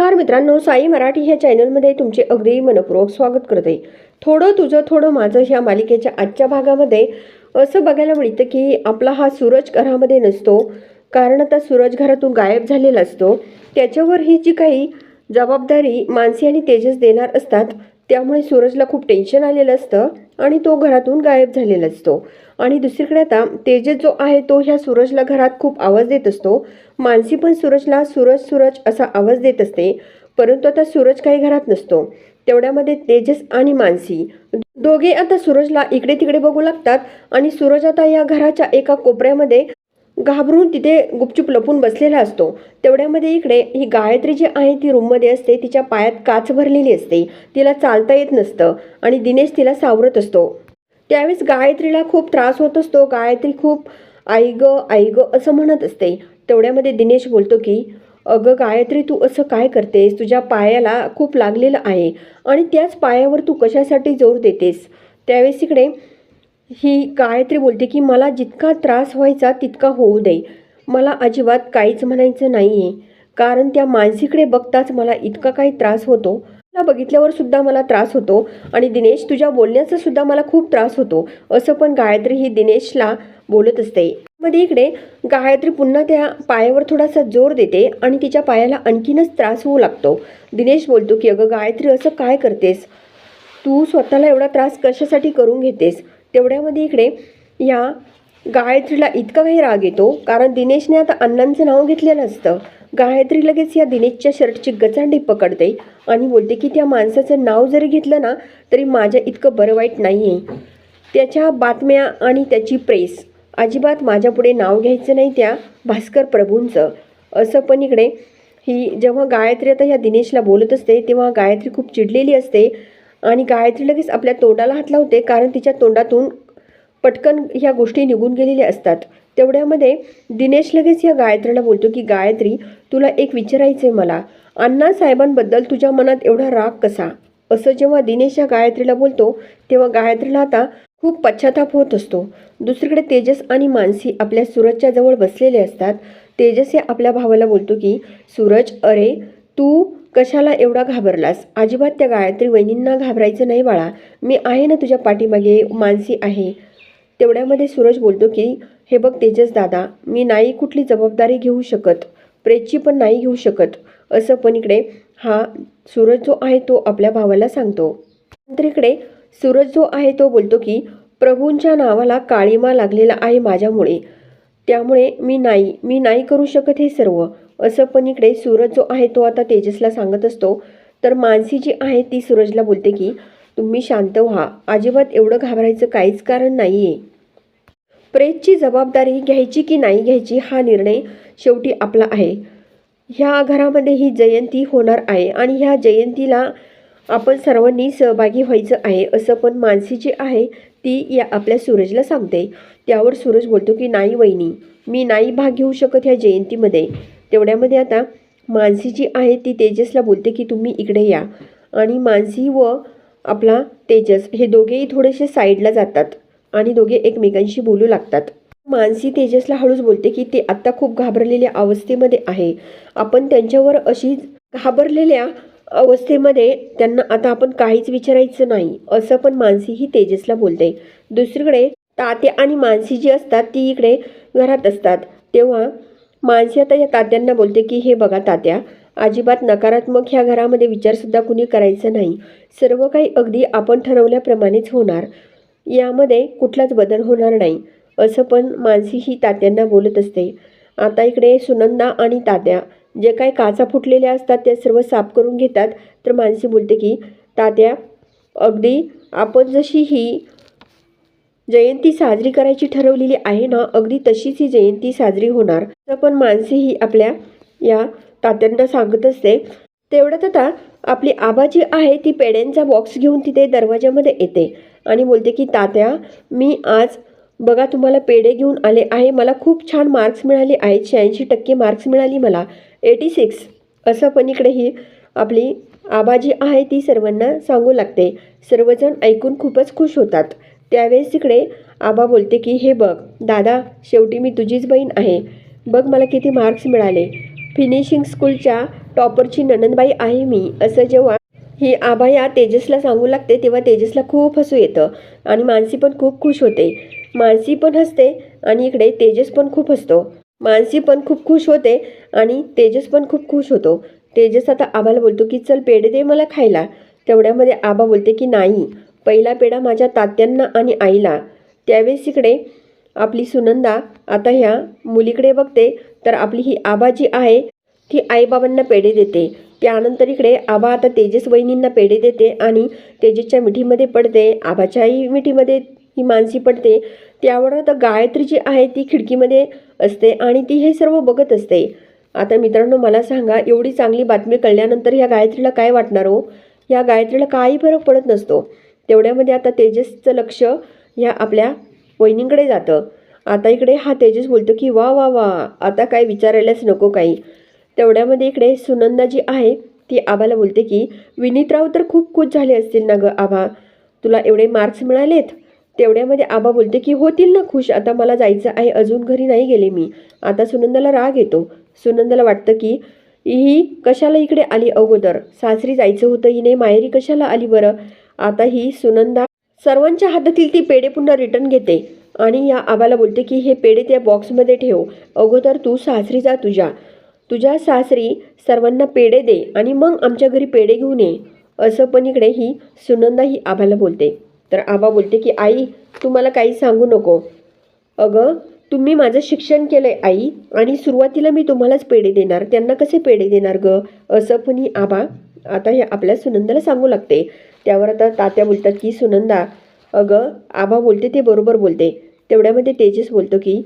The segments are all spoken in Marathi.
नमस्कार मित्रांनो साई मराठी ह्या चॅनलमध्ये तुमचे अगदी मनपूर्वक स्वागत करते. थोडं तुझं थोडं माझं ह्या मालिकेच्या आजच्या भागामध्ये असं बघायला मिळतं की आपला हा सूरज घरामध्ये नसतो. कारण आता सूरज घरातून गायब झालेला असतो. त्याच्यावर ही जी काही जबाबदारी मानसी आणि तेजस देणार असतात त्यामुळे सूरजला खूप टेन्शन आलेलं असतं आणि तो घरातून गायब झालेला असतो. आणि दुसरीकडे आता तेजस जो आहे तो ह्या सूरजला घरात खूप आवाज देत असतो. मानसी पण सूरजला सूरज सूरज असा आवाज देत असते. परंतु आता सूरज काही घरात नसतो. तेवढ्यामध्ये तेजस आणि मानसी दोघे आता सूरजला इकडे तिकडे बघू लागतात. आणि सूरज आता या घराच्या एका कोपऱ्यामध्ये घाबरून तिथे गुपचूप लपून बसलेला असतो. तेवढ्यामध्ये इकडे ही गायत्री जी आहे ती रूममध्ये असते. तिच्या पायात काच भरलेली असते. तिला चालता येत नसतं आणि दिनेश तिला सावरत असतो. त्यावेळेस गायत्रीला खूप त्रास होत असतो. गायत्री खूप आई ग आई ग असं म्हणत असते. तेवढ्यामध्ये दिनेश बोलतो की अगं गायत्री तू असं काय करतेस? तुझ्या पायाला खूप लागलेलं आहे आणि त्याच पायावर तू कशासाठी जोर देतेस? त्यावेळेस इकडे ही गायत्री बोलते की मला जितका त्रास व्हायचा तितका होऊ दे. मला अजिबात काहीच म्हणायचं नाही आहे कारण त्या मानसीकडे बघताच मला इतका काही त्रास होतो. मला बघितल्यावर सुद्धा मला त्रास होतो. आणि दिनेश तुझ्या बोलण्याचा सुद्धा मला खूप त्रास होतो. असं पण गायत्री ही दिनेशला बोलत असते. मध्ये इकडे गायत्री पुन्हा त्या पायावर थोडासा जोर देते आणि तिच्या पायाला आणखीनच त्रास होऊ लागतो. दिनेश बोलतो की अगं गायत्री असं काय करतेस? तू स्वतःला एवढा त्रास कशासाठी करून घेतेस? तेवढ्यामध्ये इकडे या गायत्रीला इतका काही राग येतो कारण दिनेशने आता अण्णांचं नाव घेतलेलं असतं. गायत्री लगेच या दिनेशच्या शर्टची गचांडी पकडते आणि बोलते की त्या माणसाचं नाव जरी घेतलं ना तरी माझ्या इतकं बरं वाईट नाही आहे त्याच्या बातम्या आणि त्याची प्रेस. अजिबात माझ्यापुढे नाव घ्यायचं नाही त्या भास्कर प्रभूंचं. असं पण इकडे ही जेव्हा गायत्री आता ह्या दिनेशला बोलत असते तेव्हा गायत्री खूप चिडलेली असते. आणि गायत्री लगेच आपल्या तोंडाला हात लावते कारण तिच्या तोंडातून पटकन ह्या गोष्टी निघून गेलेल्या असतात. तेवढ्यामध्ये दिनेश लगेच या गायत्रीला बोलतो की गायत्री तुला एक विचारायचं आहे मला. अण्णा साहेबांबद्दल तुझ्या मनात एवढा राग कसा? असं जेव्हा दिनेश या गायत्रीला बोलतो तेव्हा गायत्रीला आता खूप पश्चाताप होत असतो. दुसरीकडे तेजस आणि मानसी आपल्या सूरजच्या जवळ बसलेले असतात. तेजस या आपल्या भावाला बोलतो की सूरज अरे तू कशाला एवढा घाबरलास? अजिबात त्या गायत्री वहिनींना घाबरायचं नाही बाळा. मी आहे ना तुझ्या पाठीमागे मानसी आहे. तेवढ्यामध्ये सूरज बोलतो की हे बघ तेजस दादा मी नाही कुठली जबाबदारी घेऊ शकत. प्रेची पण नाही घेऊ शकत. असं पण इकडे हा सूरज जो आहे तो आपल्या भावाला सांगतो. नंतर इकडे सूरज जो आहे तो बोलतो की प्रभूंच्या नावाला काळीमा लागलेला आहे माझ्यामुळे. त्यामुळे मी नाही मी नाही करू शकत हे सर्व. असं पण इकडे सूरज जो आहे तो आता तेजसला सांगत असतो. तर मानसी जी आहे ती सूरजला बोलते की तुम्ही शांत व्हा. अजिबात एवढं घाबरायचं काहीच कारण नाही आहे प्रेतची जबाबदारी घ्यायची की नाही घ्यायची हा निर्णय शेवटी आपला आहे. ह्या घरामध्ये ही जयंती होणार आहे आणि ह्या जयंतीला आपण सर्वांनी सहभागी व्हायचं आहे असं पण मानसी जी आहे. ती या आपल्या सूरजला सांगते. त्यावर सूरज बोलतो की नाही वहिनी मी नाही भाग घेऊ शकत ह्या जयंतीमध्ये. तेवढ्यामध्ये आता मानसी जी आहे ती तेजसला बोलते की तुम्ही इकडे या. आणि मानसी व आपला तेजस हे दोघेही थोडेसे साईडला जातात आणि दोघे एकमेकांशी बोलू लागतात. मानसी तेजसला हळूच बोलते की ते आत्ता खूप घाबरलेल्या अवस्थेमध्ये आहे. आपण त्यांच्यावर अशी घाबरलेल्या अवस्थेमध्ये त्यांना आता आपण काहीच विचारायचं नाही असं पण मानसी ही तेजसला बोलते. दुसरीकडे तात्या आणि मानसी जी असतात ती इकडे घरात असतात. तेव्हा मानसी आता या तात्यांना बोलते की हे बघा तात्या अजिबात नकारात्मक ह्या घरामध्ये विचारसुद्धा कुणी करायचं नाही. सर्व काही अगदी आपण ठरवल्याप्रमाणेच होणार. यामध्ये कुठलाच बदल होणार नाही. असं पण मानसी ही तात्यांना बोलत असते. आता इकडे सुनंदा आणि तात्या जे काही काचा फुटलेल्या असतात त्या सर्व साफ करून घेतात. तर मानसी बोलते की तात्या अगदी आपण जशी ही जयंती साजरी करायची ठरवलेली आहे ना अगदी तशीच ही जयंती साजरी होणार. तर पण मानसी ही आपल्या या तात्यांना सांगत असते तेवढ्यात आता आपली आबा जी आहे ती पेड्यांचा बॉक्स घेऊन तिथे दरवाजामध्ये येते. आणि बोलते की तात्या मी आज बघा तुम्हाला पेढे घेऊन आले आहे. मला खूप छान मार्क्स मिळाले आहेत. शहाऐंशी टक्के मार्क्स मिळाली मला. एटी सिक्स असं पण इकडे ही आपली आबा जी आहे ती सर्वांना सांगू लागते. सर्वजण ऐकून खूपच खुश होतात. त्यावेळेस तिकडे आबा बोलते की हे बघ दादा शेवटी मी तुझीच बहीण आहे. बघ मला किती मार्क्स मिळाले. फिनिशिंग स्कूलच्या टॉपरची ननंदबाई आहे मी. असं जेव्हा ही आबा या तेजसला सांगू लागते तेव्हा तेजसला खूप हसू येतं आणि मानसी पण खूप खुश होते. मानसी पण हसते आणि इकडे तेजस पण खूप हसतो. मानसी पण खूप खुश होते आणि तेजस पण खूप खुश होतो. तेजस आता आबाला बोलतो की चल पेढे दे मला खायला. तेवढ्यामध्ये आबा बोलते की नाही पहिला पेढा माझ्या तात्यांना आणि आईला. त्यावेळेस इकडे आपली सुनंदा आता ह्या मुलीकडे बघते तर आपली ही आबा जी आहे ती आईबाबांना पेढे देते. त्यानंतर इकडे आबा आता तेजस वहिनींना पेढे देते आणि तेजसच्या मिठीमध्ये पडते आबाच्याही मिठीमध्ये ही मानसी पडते. त्यावर आता गायत्री जी आहे ती खिडकीमध्ये असते आणि ती हे सर्व बघत असते. आता मित्रांनो मला सांगा एवढी चांगली बातमी कळल्यानंतर ह्या गायत्रीला काय वाटणार हो? या गायत्रीला काही फरक पडत नसतो. तेवढ्यामध्ये आता तेजसचं लक्ष ह्या आपल्या वहिनींकडे जातं. आता इकडे हा तेजस बोलतो की वा वा वा आता काय विचारायलाच नको काही. तेवढ्यामध्ये इकडे सुनंदा जी आहे ती आबाला बोलते की विनीतराव तर खूप खुश झाले असतील ना गं आभा? तुला एवढे मार्क्स मिळालेत? तेवढ्यामध्ये आबा बोलते की होतील ना खुश आता मला जायचं आहे अजून घरी नाही गेले मी. आता सुनंदाला राग येतो. सुनंदाला वाटतं की ही कशाला इकडे आली अगोदर? सासरी जायचं होतं हिने माहेरी कशाला आली बरं? आता ही सुनंदा सर्वांच्या हातातील ती पेढे पुन्हा रिटर्न घेते आणि या आबाला बोलते की हे पेढे त्या बॉक्समध्ये ठेव. अगोदर तू सासरी जा तुझ्या. तुझ्या सासरी सर्वांना पेढे दे आणि मग आमच्या घरी पेढे घेऊन ये. असं पण इकडे ही सुनंदा ही आबाला बोलते. तर आबा बोलते की आई तू मला काही सांगू नको. अगं तुम्ही माझं शिक्षण केलं आहे आई आणि सुरुवातीला मी तुम्हालाच पेढे देणार. त्यांना कसे पेढे देणार ग? असं पण आबा आता हे आपल्या सुनंदाला सांगू लागते. त्यावर आता तात्या बोलतात की सुनंदा अगं आबा बोलते ते बरोबर बोलते. तेवढ्यामध्ये तेजस बोलतो की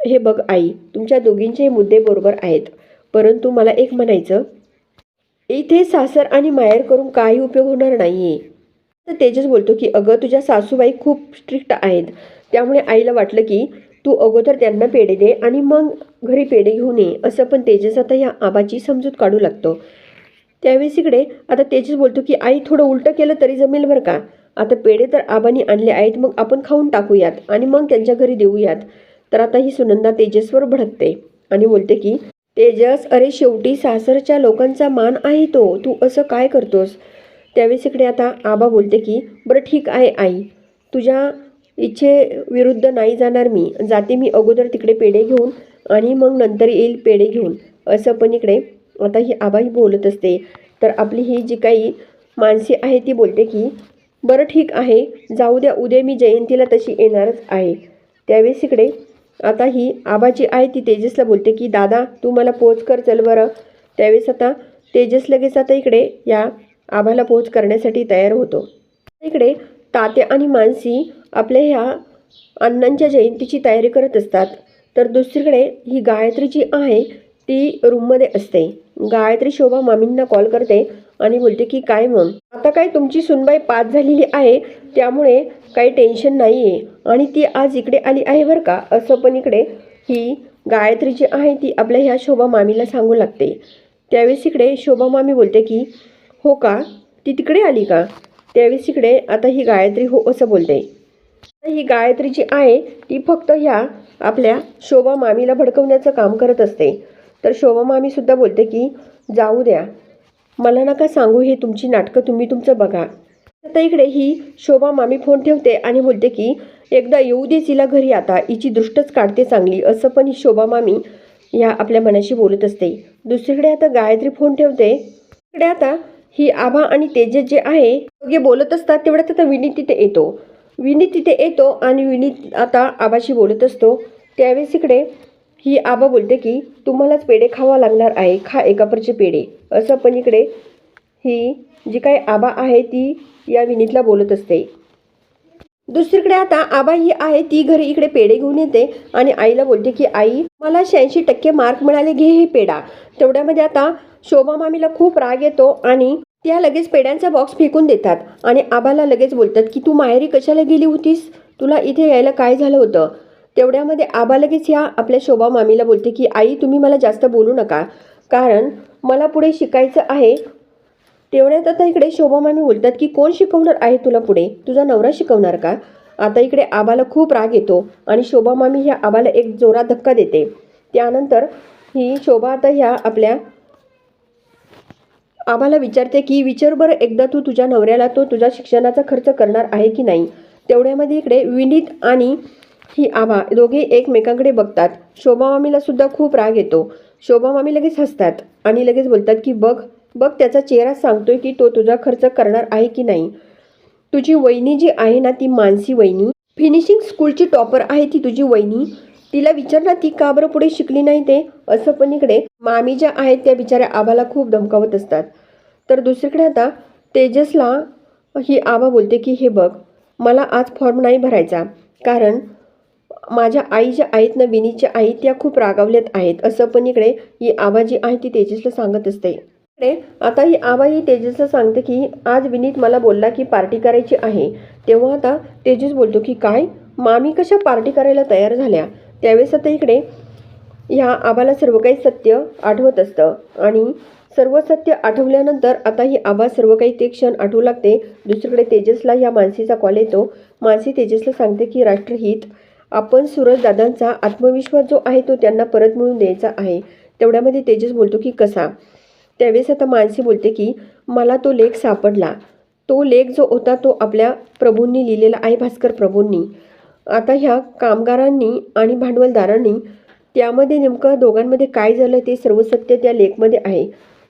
हे बघ आई तुमच्या दोघींचे मुद्दे बरोबर आहेत. परंतु मला एक म्हणायचं. इथे सासर आणि माहेर करून काही उपयोग होणार नाही आहे तर तेजस बोलतो की अगं तुझ्या सासूबाई खूप स्ट्रिक्ट आहेत. त्यामुळे आईला वाटलं की तू अगोदर त्यांना पेढे दे आणि मग घरी पेढे घेऊन ये. असं पण तेजस आता या आबाची समजूत काढू लागतो. त्यावेळेस इकडे आता तेजस बोलतो की आई थोडं उलटं केलं तरी जमेल बरं का? आता पेढे तर आबांनी आणले आहेत मग आपण खाऊन टाकूयात आणि मग त्यांच्या घरी देऊयात. तर आता ही सुनंदा तेजसवर भडकते आणि बोलते की तेजस अरे शेवटी सासरच्या लोकांचा मान आहे तो. तू असं काय करतोस? त्यावेळेस इकडे आता आबा बोलते की बरं ठीक आहे आई तुझ्या इच्छे विरुद्ध नाही जाणार मी. जाते मी अगोदर तिकडे पेढे घेऊन आणि मग नंतर येईल पेढे घेऊन. असं पण इकडे आता ही आबाही बोलत असते. तर आपली ही जी काही माणसे आहे ती बोलते की बरं ठीक आहे जाऊ द्या उद्या मी जयंतीला तशी येणारच आहे. त्यावेळेस इकडे आता ही आबाची आहे ती तेजसला बोलते की दादा तू मला पोच कर चल बरं. त्यावेळेस आता तेजस लगेच आता इकडे या आम्हाला पोच करण्यासाठी तयार होतो. इकडे तात्या आणि मानसी आपल्या ह्या अण्णांच्या जयंतीची तयारी करत असतात. तर दुसरीकडे ही गायत्री जी आहे ती रूममध्ये असते. गायत्री शोभा मामींना कॉल करते आणि बोलते की काय मग? आता काय तुमची सुनबाई पास झालेली आहे त्यामुळे काही टेन्शन नाही आहे आणि ती आज इकडे आली आहे बरं का? असं पण इकडे ही गायत्री जी आहे ती आपल्या ह्या शोभा मामीला सांगू लागते. त्यावेळेस इकडे शोभा मामी बोलते की हो का? ती तिकडे आली का? त्यावेळेस इकडे आता ही गायत्री हो असं बोलते. आता ही गायत्री जी आहे ती फक्त ह्या आपल्या शोभा मामीला भडकवण्याचं काम करत असते. तर शोभा मामीसुद्धा बोलते की जाऊ द्या. मला नका सांगू हे तुमची नाटकं तुम्ही तुमचं बघा. आता इकडे ही शोभा मामी फोन ठेवते आणि बोलते की एकदा येऊ दे तिला घरी आता. हिची दृष्टच काढते चांगली. असं पण ही शोभा मामी ह्या आपल्या मनाशी बोलत असते. दुसरीकडे आता गायत्री फोन ठेवते. इकडे आता ही आभा आणि तेजस जे आहे दोघे बोलत असतात तेवढ्यात आता विनीत तिथे येतो. विनीत तिथे येतो आणि विनीत आता आबाशी बोलत असतो. त्यावेळेस इकडे ही आबा बोलते की तुम्हालाच पेढे खावा लागणार आहे खा एकापरचे पेढे. असं पण इकडे ही जी काही आबा आहे ती या विनीतला बोलत असते. दुसरीकडे आता आबा ही आहे ती घरी इकडे पेढे घेऊन येते आणि आईला बोलते की आई मला शहाऐंशी टक्के मार्क मिळाले घे हे पेढा. तेवढ्यामध्ये आता शोभा मामीला खूप राग येतो आणि त्या लगेच पेड्यांचा बॉक्स फेकून देतात आणि आबाला लगेच बोलतात की तू माहेरी कशाला गेली होतीस? तुला इथे यायला काय झालं होतं? तेवढ्यामध्ये आबा लगेच या आपल्या शोभा मामीला बोलते की आई तुम्ही मला जास्त बोलू नका. कारण मला पुढे शिकायचं आहे. तेवढ्यात आता इकडे शोभा मामी बोलतात की कोण शिकवणार आहे तुला पुढे? तुझा नवरा शिकवणार का? आता इकडे आबाला खूप राग येतो आणि शोभा मामी ह्या आबाला एक जोरात धक्का देते. त्यानंतर ही शोभा आता ह्या आपल्या आम्हाला विचारते की विचार बरं एकदा तू तुझ्या नवऱ्याला तो तुझ्या शिक्षणाचा खर्च करणार आहे की नाही? तेवढ्यामध्ये इकडे विनीत आणि ही आभा दोघे एकमेकांकडे बघतात. शोभा मामीला सुद्धा खूप राग येतो. शोभा मामी लगेच हसतात आणि लगेच बोलतात की बघ बघ त्याचा चेहरा सांगतोय की तो तुझा खर्च करणार आहे की नाही? तुझी वहिनी जी आहे ना ती मानसी वहिनी? फिनिशिंग स्कूलची टॉपर आहे ती तुझी वहिनी? तिला विचार ती का बरं पुढे शिकली नाही ते? असं पण इकडे मामी ज्या आहेत त्या बिचाऱ्या आबाला खूप धमकावत असतात. तर दुसरीकडे आता तेजसला ही आबा बोलते की हे बघ मला आज फॉर्म नाही भरायचा. कारण माझ्या आई ज्या आहेत ना विनीच्या आई त्या खूप रागावल्यात आहेत. असं पण इकडे ही आबा जी आहे ती तेजसला सांगत असते. इकडे आता ही आबा ही तेजसला सांगते की आज विनीत मला बोलला की पार्टी करायची आहे. तेव्हा आता तेजस बोलतो की काय? मामी कशा पार्टी करायला तयार झाल्या? त्यावेळेस आता इकडे ह्या आबाला सर्व काही सत्य आठवत असतं. आणि सर्व सत्य आठवल्यानंतर आता ही आबा सर्व काही ते क्षण आठवू लागते. दुसरीकडे तेजसला ह्या मानसीचा कॉल येतो. मानसी तेजसला सांगते की राष्ट्रहित आपण सूरज दादांचा आत्मविश्वास जो आहे तो त्यांना परत मिळून द्यायचा आहे. तेवढ्यामध्ये तेजस बोलतो की कसा? त्यावेळेस आता मानसी बोलते की मला तो लेख सापडला. तो लेख जो होता तो आपल्या प्रभूंनी लिहिलेला आहे भास्कर प्रभूंनी. आता ह्या कामगारांनी आणि भांडवलदारांनी त्यामध्ये नेमकं दोघांमध्ये काय झालं ते सर्व सत्य त्या लेखमध्ये आहे.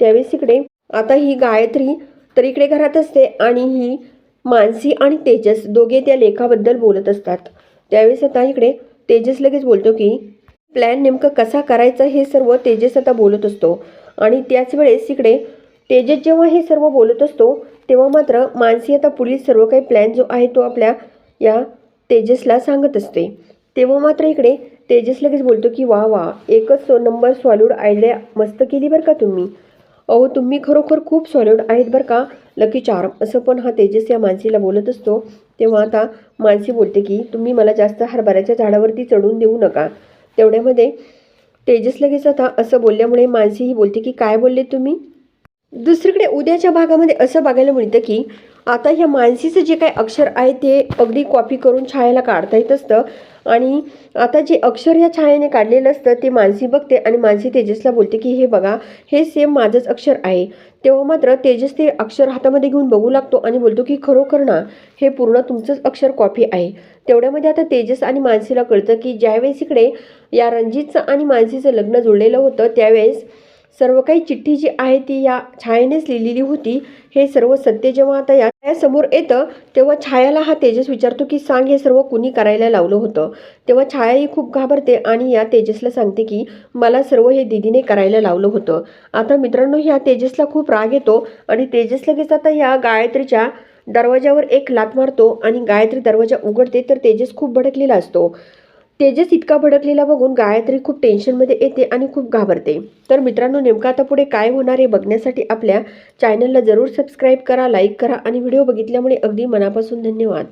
त्यावेळेस इकडे आता ही गायत्री तर इकडे घरात असते आणि ही मानसी आणि तेजस दोघे त्या लेखाबद्दल बोलत असतात. त्यावेळेस आता इकडे तेजस लगेच बोलतो की प्लॅन नेमकं कसा करायचा हे सर्व तेजस आता बोलत असतो. आणि त्याच वेळेस इकडे तेजस जेव्हा हे सर्व बोलत असतो तेव्हा मात्र मानसी आता पुढील सर्व काही प्लॅन जो आहे तो आपल्या या तेजसला सांगत असते. तेव्हा मात्र इकडे तेजस लगेच बोलतो की वा वा एकच सो नंबर सॉल्यूड आयडिया मस्त केली बरं का तुम्ही? अहो तुम्ही खरोखर खूप सॉलिड आहेत बरं का? लकी चार्म असं पण हा तेजस या मानसीला बोलत असतो. तेव्हा आता मानसी बोलते की तुम्ही मला जास्त हरभऱ्याच्या झाडावरती चढून देऊ नका. तेवढ्यामध्ये तेजस लगेच आता असं बोलल्यामुळे मानसी ही बोलते की काय बोलले तुम्ही? दुसरीकडे उद्याच्या भागामध्ये असं बघायला मिळतं की आता ह्या मानसीचं जे काही अक्षर आहे ते अगदी कॉपी करून छायाला काढता येत असतं. आणि आता जे अक्षर या छायाने काढलेलं असतं ते मानसी बघते आणि मानसी तेजसला बोलते की हे बघा हे सेम माझंच अक्षर आहे. तेव्हा मात्र तेजस ते अक्षर हातामध्ये घेऊन बघू लागतो आणि बोलतो की खरोखर ना हे पूर्ण तुमचंच अक्षर कॉपी आहे. तेवढ्यामध्ये आता तेजस आणि मानसीला कळतं की ज्यावेळेस इकडे या रणजितचं आणि मानसीचं लग्न जुळलेलं होतं त्यावेळेस सर्व काही चिठ्ठी जी आहे ती या छायेनेच लिहिलेली होती. हे सर्व सत्य जेव्हा आता या समोर येतं तेव्हा छायाला हा तेजस विचारतो की सांग हे सर्व कुणी करायला लावलं होतं? तेव्हा छाया ही खूप घाबरते आणि या तेजसला सांगते की मला सर्व हे दिदीने करायला लावलं होतं. आता मित्रांनो ह्या तेजसला खूप राग येतो आणि तेजस लगेच आता ह्या गायत्रीच्या दरवाजावर एक लात मारतो आणि गायत्री दरवाजा उघडते तर तेजस खूप भडकलेला असतो. तेजस इतका भडकलेला बघून गायत्री खूप टेन्शनमध्ये येते आणि खूप घाबरते. तर मित्रांनो नेमकं आता पुढे काय होणार आहे बघण्यासाठी आपल्या चॅनलला जरूर सबस्क्राईब करा लाईक करा आणि व्हिडिओ बघितल्यामुळे अगदी मनापासून धन्यवाद.